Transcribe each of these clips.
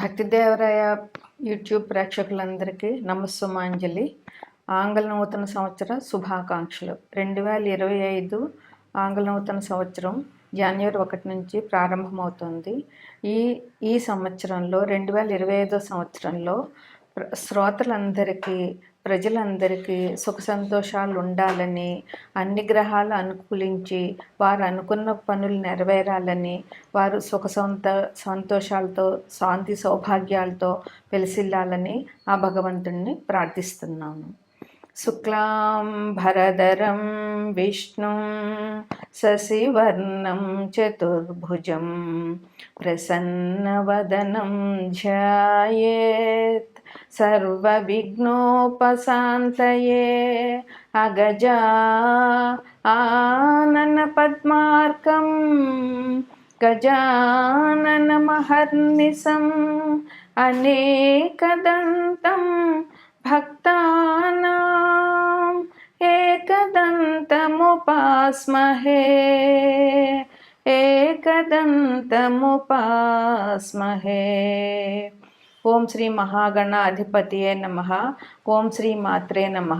భక్తిదేవరాయ YouTube ప్రేక్షకులందరికీ నమస్సుమాంజలి. ఆంగ్ల నూతన సంవత్సర శుభాకాంక్షలు. రెండు వేల ఇరవై ఐదు ఆంగ్ల నూతన సంవత్సరం జనవరి ఒకటి నుంచి ప్రారంభమవుతుంది. ఈ ఈ సంవత్సరంలో రెండు వేల ఇరవై ఐదో సంవత్సరంలో శ్రోతలందరికీ ప్రజలందరికీ సుఖ సంతోషాలు ఉండాలని అన్ని గ్రహాలు అనుకూలించి వారు అనుకున్న పనులు నెరవేరాలని వారు సుఖ సంత సంతోషాలతో శాంతి సౌభాగ్యాలతో వెలిసిల్లాలని ఆ భగవంతుణ్ణి ప్రార్థిస్తున్నాను శుక్లాం భరధరం విష్ణు శశివర్ణం చతుర్భుజం ప్రసన్నవదనం ధ్యాయేత్. सर्वविघ्नोपशान्तये अगजा आननपद्मार्कं गजाननमहर्निशम् अनेकदन्तं भक्तानाम् एकदन्तमुपास्महे एकदन्तमुपास्महे। ఓం శ్రీ మహాగణ అధిపతియే నమ. ఓం శ్రీ మాత్రే నమ.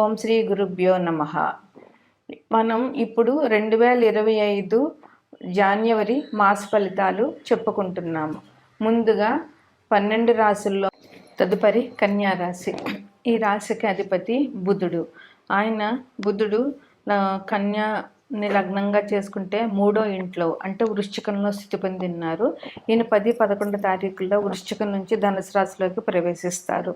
ఓం శ్రీ గురుభ్యో నమ. మనం ఇప్పుడు రెండు వేల ఇరవై ఐదు జాన్యవరి మాస ఫలితాలు చెప్పుకుంటున్నాము. ముందుగా పన్నెండు రాసుల్లో తదుపరి కన్యా రాశి ఈ రాశికి అధిపతి బుధుడు. ఆయన బుధుడు కన్యా లగ్నంగా చేసుకుంటే మూడో ఇంట్లో అంటే వృశ్చికంలో స్థితి పొందిన్నారు ఈయన పది పదకొండు తారీఖుల్లో వృశ్చికం నుంచి ధనుసు రాశిలోకి ప్రవేశిస్తారు.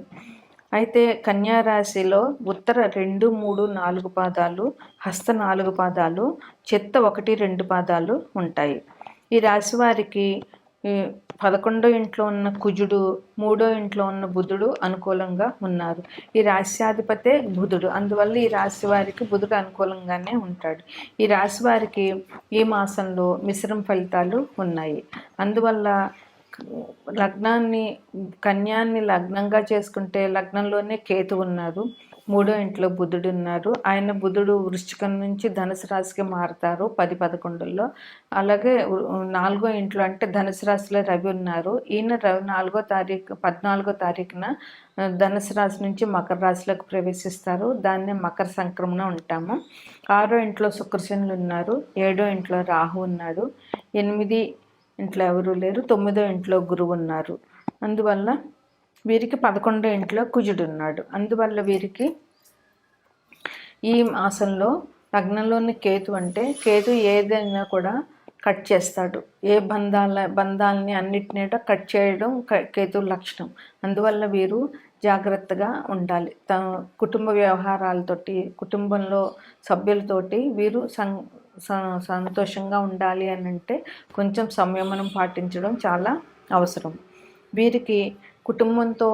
అయితే కన్యా రాశిలో ఉత్తర రెండు మూడు నాలుగు పాదాలు హస్త నాలుగు పాదాలు చెత్త ఒకటి రెండు పాదాలు ఉంటాయి. ఈ రాశి వారికి పదకొండో ఇంట్లో ఉన్న కుజుడు మూడో ఇంట్లో ఉన్న బుధుడు అనుకూలంగా ఉన్నారు. ఈ రాశ్యాధిపతే బుధుడు. అందువల్ల ఈ రాశి వారికి బుధుడు అనుకూలంగానే ఉంటాడు. ఈ రాశి వారికి ఈ మాసంలో మిశ్రమ ఫలితాలు ఉన్నాయి. అందువల్ల లగ్నాన్ని కన్యాన్ని లగ్నంగా చేసుకుంటే లగ్నంలోనే కేతు ఉన్నారు. మూడో ఇంట్లో బుధుడు ఉన్నారు. ఆయన బుధుడు వృశ్చికం నుంచి ధనుసు రాశికి మారుతారు పది పదకొండుల్లో. అలాగే నాలుగో ఇంట్లో అంటే ధనుసు రాశిలో రవి ఉన్నారు. ఈయన రవి నాలుగో తారీఖు పద్నాలుగో తారీఖున ధనుసు రాశి నుంచి మకర రాశిలోకి ప్రవేశిస్తారు. దాన్నే మకర సంక్రమణ ఉంటాము ఆరో ఇంట్లో శుక్రశనులు ఉన్నారు. ఏడో ఇంట్లో రాహు ఉన్నాడు. ఎనిమిది ఇంట్లో ఎవరూ లేరు. తొమ్మిదో ఇంట్లో గురువు ఉన్నారు. అందువల్ల వీరికి పదకొండో ఇంట్లో కుజుడు ఉన్నాడు అందువల్ల వీరికి ఈ మాసంలో లగ్నంలోని కేతు అంటే కేతు ఏదైనా కూడా కట్ చేస్తాడు. ఏ బంధాల బంధాలని అన్నిటినీ కట్ చేయడం క- కేతు లక్షణం. అందువల్ల వీరు జాగ్రత్తగా ఉండాలి. త కుటుంబ వ్యవహారాలతోటి కుటుంబంలో సభ్యులతోటి వీరు సం స- సంతోషంగా ఉండాలి అని అంటే కొంచెం సంయమనం పాటించడం చాలా అవసరం. వీరికి కుటుంబంతో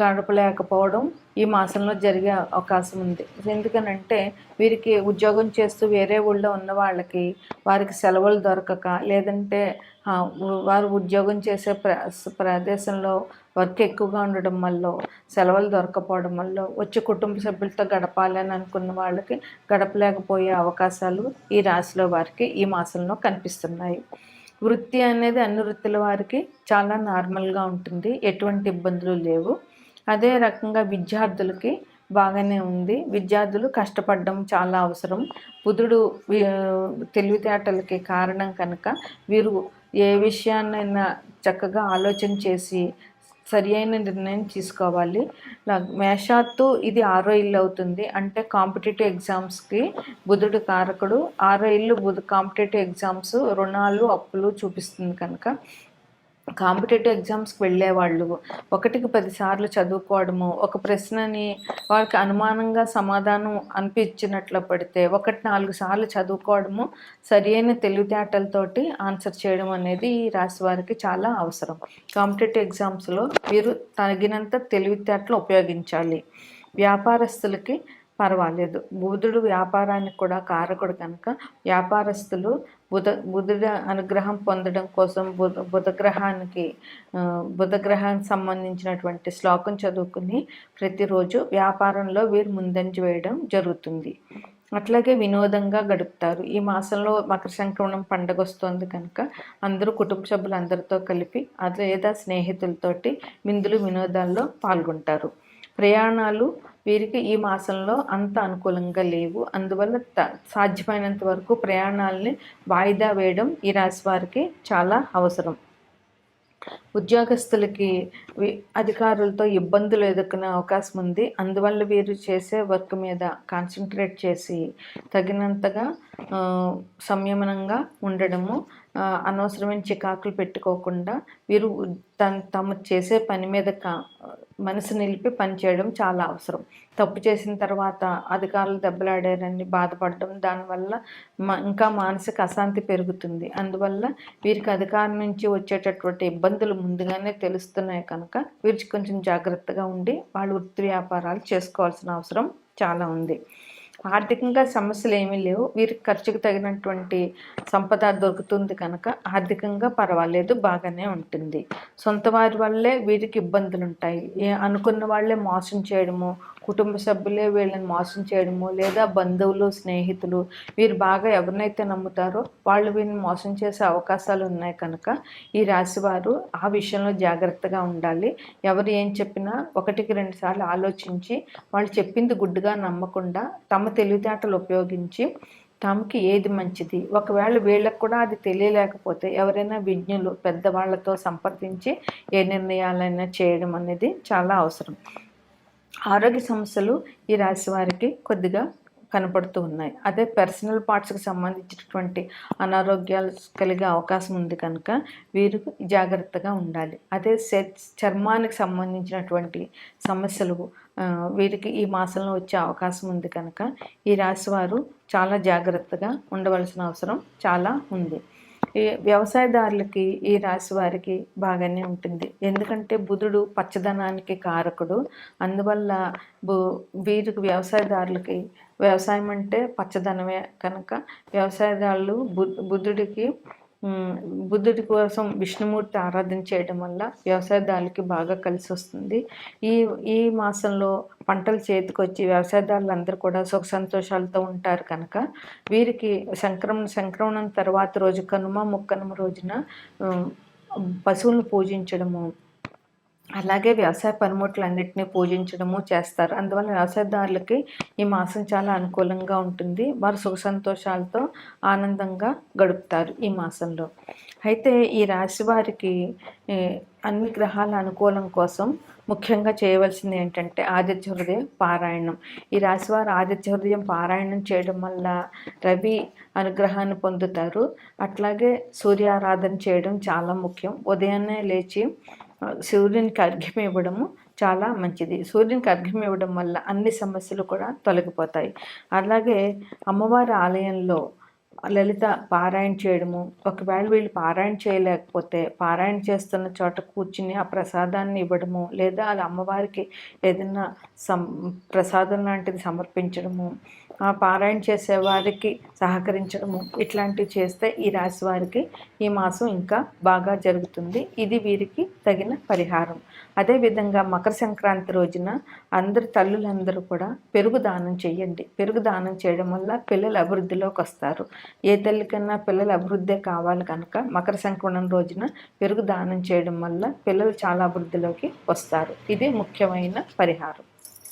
గడపలేకపోవడం ఈ మాసంలో జరిగే అవకాశం ఉంది. ఎందుకనంటే వీరికి ఉద్యోగం చేస్తూ వేరే ఊళ్ళో ఉన్న వాళ్ళకి వారికి సెలవులు దొరకక లేదంటే వారు ఉద్యోగం చేసే ప్ర ప్రదేశంలో వర్క్ ఎక్కువగా ఉండడం వల్ల సెలవులు దొరకపోవడం వల్ల వచ్చి కుటుంబ సభ్యులతో గడపాలి అని అనుకున్న వాళ్ళకి గడపలేకపోయే అవకాశాలు ఈ రాశిలో వారికి ఈ మాసంలో కనిపిస్తున్నాయి. వృత్తి అనేది అన్ని వృత్తుల వారికి చాలా నార్మల్గా ఉంటుంది. ఎటువంటి ఇబ్బందులు లేవు. అదే రకంగా విద్యార్థులకి బాగానే ఉంది. విద్యార్థులు కష్టపడడం చాలా అవసరం. బుధుడు తెలివితేటలకి కారణం కనుక వీరు ఏ విషయాన్నైనా చక్కగా ఆలోచన చేసి సరి అయిన నిర్ణయం తీసుకోవాలి. మేషాత్తు ఇది ఆరో ఇల్లు అవుతుంది. అంటే కాంపిటేటివ్ ఎగ్జామ్స్కి బుధుడు కారకుడు ఆరో ఇల్లు బుధ కాంపిటేటివ్ ఎగ్జామ్స్ రుణాలు అప్పులు చూపిస్తుంది కనుక. కాంపిటేటివ్ ఎగ్జామ్స్కి వెళ్ళేవాళ్ళు. ఒకటికి పదిసార్లు చదువుకోవడము ఒక ప్రశ్నని వాళ్ళకి అనుమానంగా సమాధానం అనిపించినట్లు పడితే ఒకటి నాలుగు సార్లు చదువుకోవడము సరియైన తెలివితేటలతోటి ఆన్సర్ చేయడం అనేది ఈ రాశి వారికి చాలా అవసరం. కాంపిటేటివ్ ఎగ్జామ్స్లో వీరు తగినంత తెలివితేటలు ఉపయోగించాలి. వ్యాపారస్తులకి పర్వాలేదు. బుధుడు వ్యాపారానికి కూడా కారకుడు కనుక వ్యాపారస్తులు బుధ బుధుడి అనుగ్రహం పొందడం కోసం బుధ బుధగ్రహానికి బుధగ్రహానికి సంబంధించినటువంటి శ్లోకం చదువుకుని ప్రతిరోజు వ్యాపారంలో వీరు ముందంజ వేయడం జరుగుతుంది. అట్లాగే వినోదంగా గడుపుతారు. ఈ మాసంలో మకర సంక్రమణం పండగ వస్తుంది కనుక అందరూ కుటుంబ సభ్యులు అందరితో కలిపి అది లేదా స్నేహితులతోటి విందులు వినోదాల్లో పాల్గొంటారు. ప్రయాణాలు వీరికి ఈ మాసంలో అంత అనుకూలంగా లేవు. అందువల్ల త సాధ్యమైనంత వరకు ప్రయాణాలని వాయిదా వేయడం ఈ రాశి వారికి చాలా అవసరం. ఉద్యోగస్తులకి అధికారులతో ఇబ్బందులు ఎదుర్కొనే అవకాశం ఉంది. అందువల్ల వీరు చేసే వర్క్ మీద కాన్సన్ట్రేట్ చేసి తగినంతగా సంయమనంగా ఉండడము అనవసరమైన చికాకులు పెట్టుకోకుండా వీరు తను తమ చేసే పని మీద కా మనసు నిలిపి పనిచేయడం చాలా అవసరం. తప్పు చేసిన తర్వాత అధికారులు దెబ్బలాడారని బాధపడడం దానివల్ల మ ఇంకా మానసిక అశాంతి పెరుగుతుంది. అందువల్ల వీరికి అధికారం నుంచి వచ్చేటటువంటి ఇబ్బందులు ముందుగానే తెలుస్తున్నాయి కనుక వీరికి కొంచెం జాగ్రత్తగా ఉండి వాళ్ళు వృత్తి వ్యాపారాలు చేసుకోవాల్సిన అవసరం చాలా ఉంది. ఆర్థికంగా సమస్యలు ఏమీ లేవు. వీరికి ఖర్చుకు తగినటువంటి సంపద దొరుకుతుంది కనుక ఆర్థికంగా పర్వాలేదు బాగానే ఉంటుంది. సొంత వారి వల్లే వీరికి ఇబ్బందులు ఉంటాయి అనుకున్న వాళ్ళే మోసం చేయడము కుటుంబ సభ్యులే వీళ్ళని మోసం చేయడము లేదా బంధువులు స్నేహితులు వీరు బాగా ఎవరినైతే నమ్ముతారో వాళ్ళు వీళ్ళని మోసం చేసే అవకాశాలు ఉన్నాయి కనుక ఈ రాశి వారు ఆ విషయంలో జాగ్రత్తగా ఉండాలి. ఎవరు ఏం చెప్పినా ఒకటికి రెండు సార్లు ఆలోచించి వాళ్ళు చెప్పింది గుడ్డుగా నమ్మకుండా తమ తెలివితేటలు ఉపయోగించి తమకి ఏది మంచిది? ఒకవేళ వీళ్ళకు కూడా అది తెలియలేకపోతే ఎవరైనా విజ్ఞులు పెద్దవాళ్ళతో సంప్రదించి ఏ నిర్ణయాలైనా చేయడం అనేది చాలా అవసరం. ఆరోగ్య సమస్యలు ఈ రాశి వారికి కొద్దిగా కనపడుతూ ఉన్నాయి. అదే పర్సనల్ పార్ట్స్కి సంబంధించినటువంటి అనారోగ్యాలు కలిగే అవకాశం ఉంది కనుక వీరు జాగ్రత్తగా ఉండాలి. అదే సె- చర్మానికి సంబంధించినటువంటి సమస్యలు వీరికి ఈ మాసంలో వచ్చే అవకాశం ఉంది కనుక ఈ రాశి వారు చాలా జాగ్రత్తగా ఉండవలసిన అవసరం చాలా ఉంది. ఈ వ్యవసాయదారులకి ఈ రాశి వారికి బాగానే ఉంటుంది. ఎందుకంటే బుధుడు పచ్చదనానికి కారకుడు. అందువల్ల బు వీరికి వ్యవసాయదారులకి వ్యవసాయం అంటే పచ్చదనమే కనుక వ్యవసాయదారులు బు బుద్ధుడికి బుద్ధుడి కోసం విష్ణుమూర్తి ఆరాధన చేయడం వల్ల వ్యవసాయదారులకి బాగా కలిసి వస్తుంది ఈ ఈ మాసంలో పంటలు చేతికొచ్చి వ్యవసాయదారులు అందరూ కూడా సుఖ సంతోషాలతో ఉంటారు కనుక. వీరికి సంక్రమణ సంక్రమణం తర్వాత రోజు కనుమ ముక్కనుమ రోజున పశువులను పూజించడము అలాగే వ్యవసాయ పనిముట్లన్నింటినీ పూజించడము చేస్తారు. అందువల్ల వ్యవసాయదారులకి ఈ మాసం చాలా అనుకూలంగా ఉంటుంది. వారు సుఖ సంతోషాలతో ఆనందంగా గడుపుతారు ఈ మాసంలో. అయితే ఈ రాశి వారికి అన్ని గ్రహాల అనుకూలం కోసం ముఖ్యంగా చేయవలసింది ఏంటంటే ఆదిత్య హృదయం పారాయణం. ఈ రాశివారు ఆదిత్య హృదయం పారాయణం చేయడం వల్ల రవి అనుగ్రహాన్ని పొందుతారు. అట్లాగే సూర్యారాధన చేయడం చాలా ముఖ్యం. ఉదయాన్నే లేచి సూర్యునికి అర్ఘ్యం ఇవ్వడము చాలా మంచిది. సూర్యునికి అర్ఘ్యం ఇవ్వడం వల్ల అన్ని సమస్యలు కూడా తొలగిపోతాయి. అలాగే అమ్మవారి ఆలయంలో లలిత పారాయణ చేయడము ఒకవేళ వీళ్ళు పారాయణ చేయలేకపోతే పారాయణ చేస్తున్న చోట కూర్చుని ఆ ప్రసాదాన్ని ఇవ్వడము లేదా అది అమ్మవారికి ఏదైనా సం ప్రసాదం లాంటిది సమర్పించడము పారాయణ చేసేవారికి సహకరించడము ఇట్లాంటివి చేస్తే ఈ రాశి వారికి ఈ మాసం ఇంకా బాగా జరుగుతుంది. ఇది వీరికి తగిన పరిహారం. అదేవిధంగా మకర సంక్రాంతి రోజున అందరు తల్లులందరూ కూడా పెరుగు దానం చేయండి. పెరుగు దానం చేయడం వల్ల పిల్లలు అభివృద్ధిలోకి వస్తారు. ఏ తల్లికన్నా పిల్లల అభివృద్ధి కావాలి కనుక మకర సంక్రమణం రోజున పెరుగు దానం చేయడం వల్ల పిల్లలు చాలా అభివృద్ధిలోకి వస్తారు. ఇది ముఖ్యమైన పరిహారం.